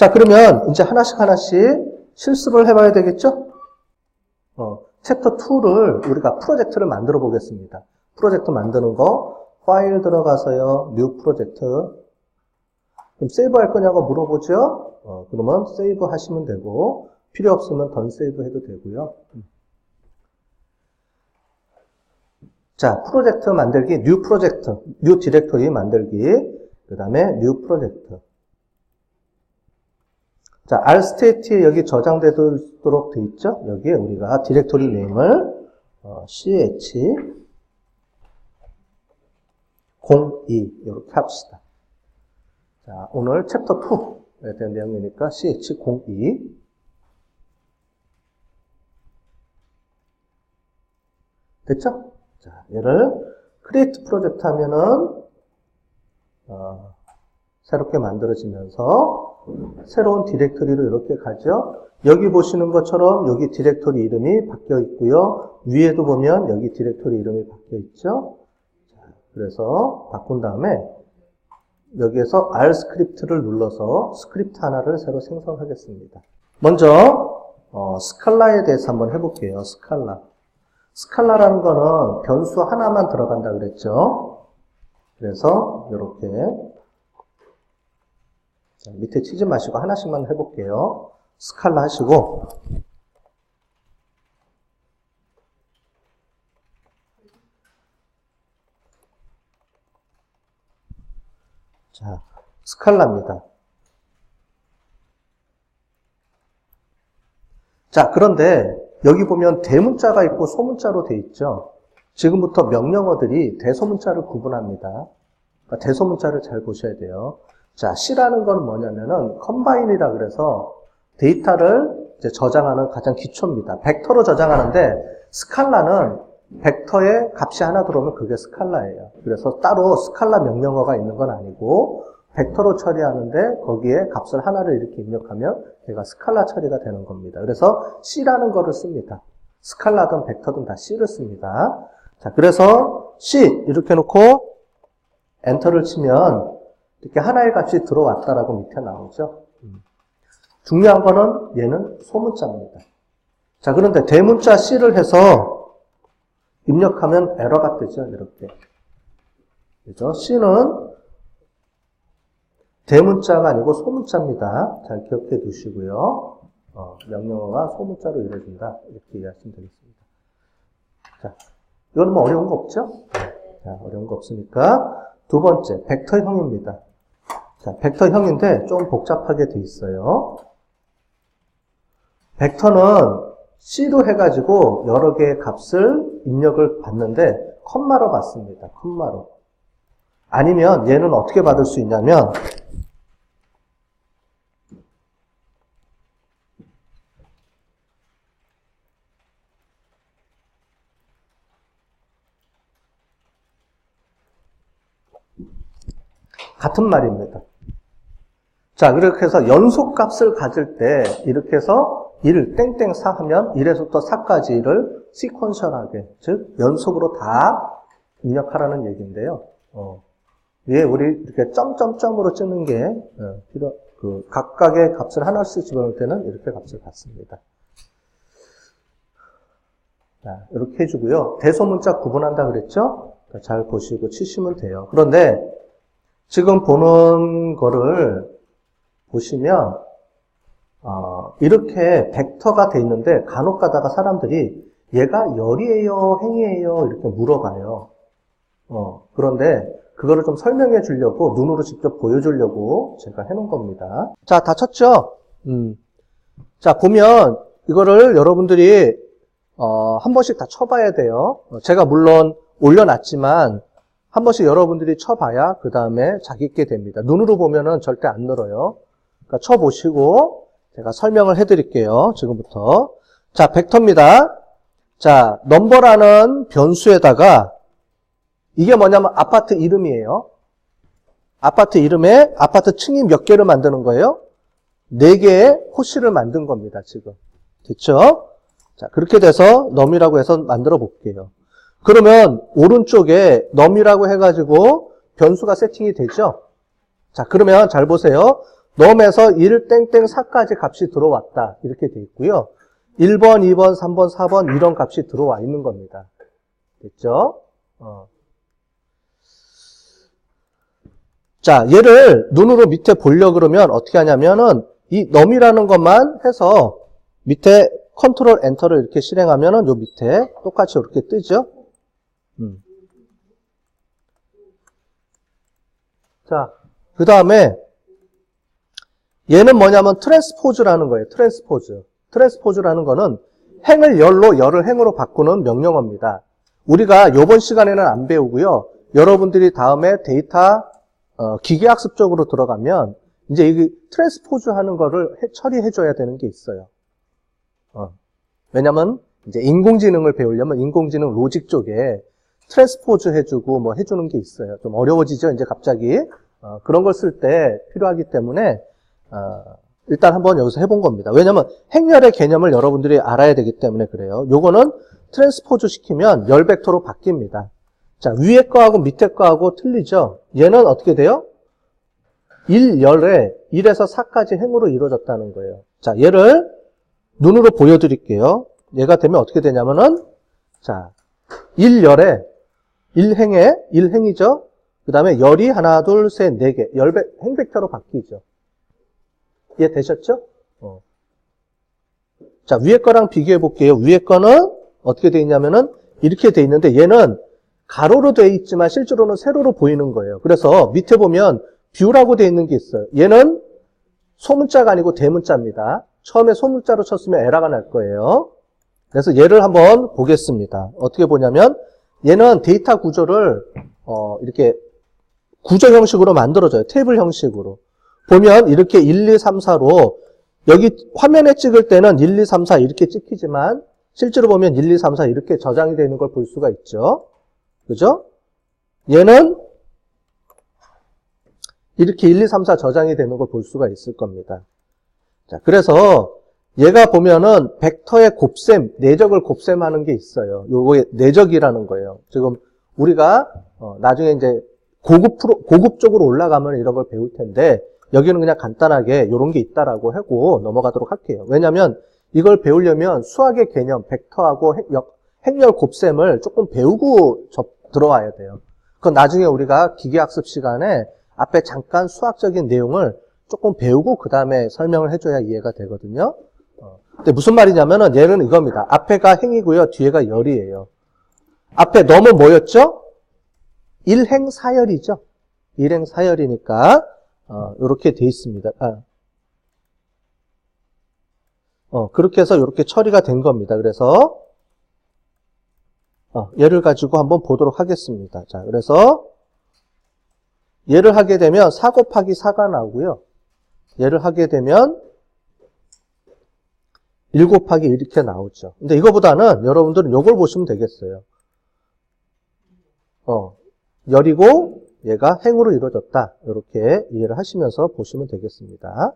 자, 그러면 이제 하나씩 하나씩 실습을 해봐야 되겠죠? 어, 챕터 2를 우리가 프로젝트를 만들어 보겠습니다. 프로젝트 만드는 거, 파일 들어가서요, 뉴 프로젝트. 그럼 세이브 할 거냐고 물어보죠? 어, 그러면 세이브 하시면 되고, 필요 없으면 던 세이브 해도 되고요. 자, 프로젝트 만들기, 뉴 프로젝트, 뉴 디렉토리 만들기, 그 다음에 뉴 프로젝트. 자, R 스테이트에 여기 저장되도록 돼 있죠? 여기에 우리가 디렉토리 네임을 어, ch 02 이렇게 합시다. 자, 오늘 챕터 2에 대한 내용이니까 ch 02 됐죠? 자, 얘를 크리에이트 프로젝트 하면은 어, 새롭게 만들어지면서 새로운 디렉토리로 이렇게 가죠. 여기 보시는 것처럼 여기 디렉토리 이름이 바뀌어 있고요. 위에도 보면 여기 디렉토리 이름이 바뀌어 있죠. 자, 그래서 바꾼 다음에 여기에서 R 스크립트를 눌러서 스크립트 하나를 새로 생성하겠습니다. 먼저 어, 스칼라에 대해서 한번 해볼게요. 스칼라. 스칼라라는 거는 변수 하나만 들어간다 그랬죠. 그래서 이렇게 자, 밑에 치지 마시고 하나씩만 해볼게요. 스칼라 하시고 자, 스칼라입니다. 자, 그런데 여기 보면 대문자가 있고 소문자로 돼 있죠. 지금부터 명령어들이 대소문자를 구분합니다. 그러니까 대소문자를 잘 보셔야 돼요. 자, C라는 건 뭐냐면은 컴바인이라 그래서 데이터를 저장하는 가장 기초입니다. 벡터로 저장하는데 스칼라는 벡터에 값이 하나 들어오면 그게 스칼라예요. 그래서 따로 스칼라 명령어가 있는 건 아니고 벡터로 처리하는데 거기에 값을 하나를 이렇게 입력하면 얘가 스칼라 처리가 되는 겁니다. 그래서 C라는 거를 씁니다. 스칼라든 벡터든 다 C를 씁니다. 자, 그래서 C 이렇게 놓고 엔터를 치면 이렇게 하나의 값이 들어왔다라고 밑에 나오죠. 음. 중요한 거는 얘는 소문자입니다. 자, 그런데 대문자 C를 해서 입력하면 에러가 뜨죠. 이렇게. 그죠? C는 대문자가 아니고 소문자입니다. 잘 기억해 두시고요. 어, 명령어가 소문자로 이루어진다. 이렇게 이해하시면 되겠습니다. 자, 이건 뭐 어려운 거 없죠? 자, 어려운 거 없으니까 두 번째, 벡터형입니다. 자, 벡터형인데 좀 복잡하게 돼 있어요. 벡터는 C로 해가지고 여러 개의 값을 입력을 받는데 컴마로 받습니다. 컴마로. 아니면 얘는 어떻게 받을 수 있냐면 같은 말입니다. 자, 그렇게 해서 연속값을 가질 때 이렇게 해서 1 땡땡 4 하면 1에서부터 4까지를 시퀀셜하게 즉 연속으로 다 입력하라는 얘기인데요. 어, 위에 우리 이렇게 점점점으로 찍는 게 어, 필요 그 각각의 값을 하나씩 집어넣을 때는 이렇게 값을 받습니다. 자, 이렇게 해주고요. 대소문자 구분한다 그랬죠? 잘 보시고 치시면 돼요. 그런데 지금 보는 거를 보시면 어, 이렇게 벡터가 돼 있는데 간혹 가다가 사람들이 얘가 열이에요, 행이에요 이렇게 물어봐요. 어, 그런데 그거를 좀 설명해 주려고 눈으로 직접 보여주려고 제가 해놓은 겁니다. 자, 다 쳤죠? 음. 자, 보면 이거를 여러분들이 어, 한 번씩 다 쳐봐야 돼요. 어, 제가 물론 올려놨지만 한 번씩 여러분들이 쳐봐야 그 다음에 자기 있게 됩니다. 눈으로 보면은 절대 안 늘어요. 그러니까 쳐보시고 제가 설명을 해드릴게요. 지금부터. 자, 벡터입니다. 자, 넘버라는 변수에다가 이게 뭐냐면 아파트 이름이에요. 아파트 이름에 아파트 층이 몇 개를 만드는 거예요? 네 개의 호시를 만든 겁니다, 지금. 됐죠? 자, 그렇게 돼서 넘이라고 해서 만들어 볼게요. 그러면 오른쪽에 넘이라고 해가지고 변수가 세팅이 되죠? 자, 그러면 잘 보세요. 넘에서 1 땡땡 4까지 값이 들어왔다. 이렇게 돼 있고요. 1번, 2번, 3번, 4번 이런 값이 들어와 있는 겁니다. 됐죠? 어. 자, 얘를 눈으로 밑에 보려 그러면 어떻게 하냐면은 이 넘이라는 것만 해서 밑에 컨트롤 엔터를 이렇게 실행하면은 요 밑에 똑같이 이렇게 뜨죠? 음. 자, 그 다음에 얘는 뭐냐면 트랜스포즈라는 거예요. 트랜스포즈. 트랜스포즈라는 거는 행을 열로 열을 행으로 바꾸는 명령어입니다. 우리가 이번 시간에는 안 배우고요. 여러분들이 다음에 데이터 어, 기계학습 쪽으로 들어가면 이제 이 트랜스포즈 하는 거를 해- 처리해줘야 되는 게 있어요. 어. 왜냐면 이제 인공지능을 배우려면 인공지능 로직 쪽에 트랜스포즈 해주고 뭐 해주는 게 있어요. 좀 어려워지죠, 이제 갑자기. 어, 그런 걸 쓸 때 필요하기 때문에, 어, 일단 한번 여기서 해본 겁니다. 왜냐면 행렬의 개념을 여러분들이 알아야 되기 때문에 그래요. 요거는 트랜스포즈 시키면 열 벡터로 바뀝니다. 자, 위에 거하고 밑에 거하고 틀리죠? 얘는 어떻게 돼요? 1, 열에 1에서 4까지 행으로 이루어졌다는 거예요. 자, 얘를 눈으로 보여드릴게요. 얘가 되면 어떻게 되냐면은, 자, 1열에 1행에 1행이죠? 그 다음에 열이 하나, 둘, 셋, 네 개. 열 배, 행벡터로 바뀌죠. 이해 되셨죠? 어. 자, 위에 거랑 비교해 볼게요. 위에 거는 어떻게 돼 있냐면은 이렇게 돼 있는데 얘는 가로로 돼 있지만 실제로는 세로로 보이는 거예요. 그래서 밑에 보면 뷰라고 돼 있는 게 있어요. 얘는 소문자가 아니고 대문자입니다. 처음에 소문자로 쳤으면 에러가 날 거예요. 그래서 얘를 한번 보겠습니다. 어떻게 보냐면 얘는 데이터 구조를 어, 이렇게 구조 형식으로 만들어져요. 테이블 형식으로. 보면 이렇게 1, 2, 3, 4로 여기 화면에 찍을 때는 1, 2, 3, 4 이렇게 찍히지만 실제로 보면 1, 2, 3, 4 이렇게 저장이 되는 걸 볼 수가 있죠. 그죠? 얘는 이렇게 1, 2, 3, 4 저장이 되는 걸 볼 수가 있을 겁니다. 자, 그래서 얘가 보면은 벡터의 곱셈, 내적을 곱셈하는 게 있어요. 요거의 내적이라는 거예요. 지금 우리가 어, 나중에 이제 고급 프로, 고급 쪽으로 올라가면 이런 걸 배울 텐데 여기는 그냥 간단하게 이런 게 있다라고 하고 넘어가도록 할게요. 왜냐하면 이걸 배우려면 수학의 개념, 벡터하고 행- 역- 행렬 곱셈을 조금 배우고 접- 들어와야 돼요. 그건 나중에 우리가 기계학습 시간에 앞에 잠깐 수학적인 내용을 조금 배우고 그 다음에 설명을 해줘야 이해가 되거든요. 어, 근데 무슨 말이냐면은 얘는 이겁니다. 앞에가 행이고요, 뒤에가 열이에요. 앞에 너무 뭐였죠? 일행사열이죠. 일행사열이니까 어, 이렇게 돼 있습니다. 아. 어, 그렇게 해서 이렇게 처리가 된 겁니다. 그래서 어, 얘를 가지고 한번 보도록 하겠습니다. 자, 그래서 얘를 하게 되면 4 곱하기 4가 나오고요. 얘를 하게 되면 1 곱하기 1 이렇게 나오죠. 근데 이거보다는 여러분들은 이걸 보시면 되겠어요. 어, 열이고 얘가 행으로 이루어졌다. 이렇게 이해를 하시면서 보시면 되겠습니다.